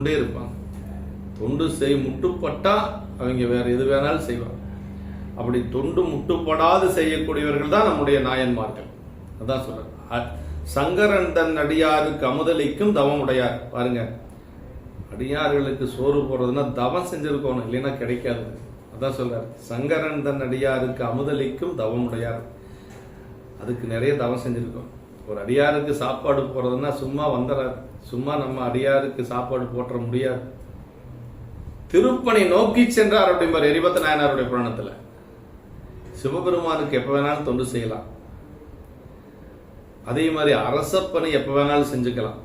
கொண்டே இருப்பாங்க. தொண்டு செய் முட்டுப்பட்டா அவங்க வேற எது வேணாலும் செய்வாங்க. அப்படி தொண்டு முட்டுப்படாது செய்யக்கூடியவர்கள் தான் நம்முடைய நாயன்மார்கள். அதான் சொல்றேன். சங்கரன் தன் அடியாருக்கு அமுதலிக்கும் தவம் உடையார். பாருங்க அடியார்களுக்கு சோறு போடுறதுன்னா தவம் செஞ்சிருக்கணும் இல்லைன்னா கிடைக்காது. அதான் சொல்றார். சங்கரன் தன் அடியாருக்கு அமுதலிக்கும் தவம் உடையார். அதுக்கு நிறைய தவம் செஞ்சிருக்கோம். ஒரு அடியாருக்கு சாப்பாடு போடுறதுன்னா சும்மா வந்துடாது சும்மா நம்ம அடியாருக்கு சாப்பாடு போட்டுற முடியாது. திருப்பணி நோக்கி சென்றார் அப்படிம்பார் எரிபத்த நாயனாருடைய புராணத்தில். சிவபெருமானுக்கு எப்ப வேணாலும் தொண்டு செய்யலாம். அதே மாதிரி அரசப்பணி எப்ப வேணாலும் செஞ்சுக்கலாம்.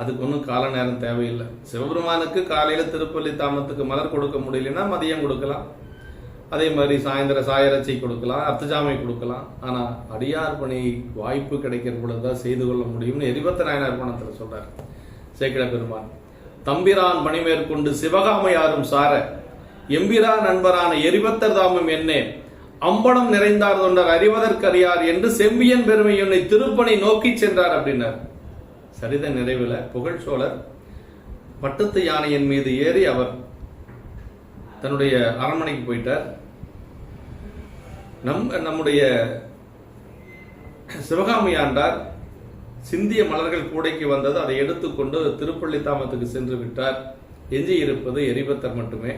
அதுக்கு ஒன்றும் கால நேரம் தேவையில்லை. சிவபெருமானுக்கு காலையில திருப்பள்ளி தாமத்துக்கு மலர் கொடுக்க முடியலன்னா மதியம் கொடுக்கலாம். அதே மாதிரி சாயந்தர சாயரட்சை கொடுக்கலாம் அர்த்தஜாமை கொடுக்கலாம். ஆனா அடியார் பணி வாய்ப்பு கிடைக்கிற பொழுதுதான் செய்து கொள்ள முடியும்னு எரிபத்த நாயனார் பணத்துல சொல்றார். சேக்கிட பெருமான் தம்பிரான் பணி மேற்கொண்டு சிவகாமையாரும் சார? எம்பிரா நண்பரான எரிபத்தர் தாமம் என்னே? அம்பணம் நிறைந்தார் தொண்டர் அறிவதற்கறியார் என்று செம்பியன் பெருமை என்னை திருப்பணி நோக்கி சென்றார் அப்படின்னார். சரித நிறைவில் புகழ் சோழர் பட்டத்து யானையின் மீது ஏறி அவர் தன்னுடைய அரண்மனைக்கு போயிட்டார். நம் நம்முடைய சிவகாமி ஆண்டார் சிந்திய மலர்கள் கூடைக்கு வந்தது அதை எடுத்துக்கொண்டு திருப்பள்ளி தாமத்துக்கு சென்று விட்டார். எஞ்சி இருப்பது எரிபத்தர் மட்டுமே.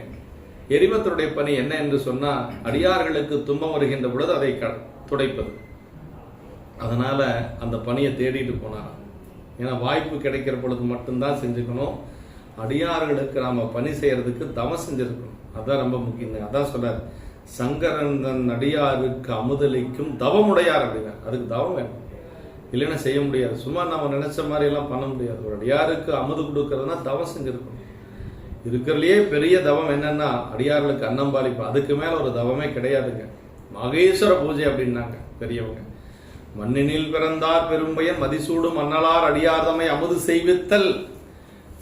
எரிபத்தருடைய பணி என்ன என்று சொன்னால் அடியார்களுக்கு துன்பம் வருகின்ற பொழுது அதை க- துடைப்பது. அதனால அந்த பணியை தேடிட்டு போனாராம். ஏன்னா வாய்ப்பு கிடைக்கிற பொழுது மட்டும்தான் செஞ்சுக்கணும். அடியார்களுக்கு நாம் பணி செய்யறதுக்கு தவம் செஞ்சிருக்கணும். அதான் ரொம்ப முக்கியம். அதான் சொல்கிறார் சங்கரந்தன் அடியாருக்கு அமுதலிக்கும் தவமுடையார் அப்படின்னா அதுக்கு தவம் வேணும். இல்லைன்னா செய்ய முடியாது. சும்மா நம்ம நினைச்ச மாதிரி எல்லாம் பண்ண முடியாது. ஒரு அடியாருக்கு அமுது கொடுக்கறதுனா தவம் செஞ்சிருக்கணும். இருக்கிறதுலையே பெரிய தவம் என்னன்னா அடியார்களுக்கு அன்னம்பாலிப்பு அதுக்கு மேல ஒரு தவமே கிடையாதுங்க. மகேஸ்வர பூஜை அப்படின்னாங்க பெரியவங்க. மண்ணினில் பிறந்தார் பெரும்பயன் மதிசூடும் மன்னலார் அடியார்தமை அமுது செய்வித்தல்.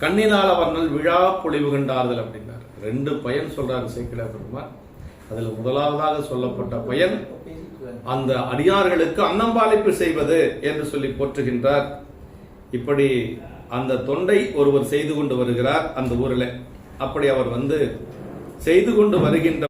கண்ணினால் அவர்கள் விழா பொழிவு கண்டார்கள் அப்படின்னார். ரெண்டு பயன் சொல்றாரு சேக்கிழா பெருமாள் அதில் முதலாவதாக சொல்லப்பட்ட பயன் அந்த அடியார்களுக்கு அன்னம்பாளிப்பு செய்வது என்று சொல்லி போற்றுகின்றார். இப்படி அந்த தொண்டை ஒருவர் செய்து கொண்டு வருகிறார் அந்த ஊரில். அப்படி அவர் வந்து செய்து கொண்டு வருகின்ற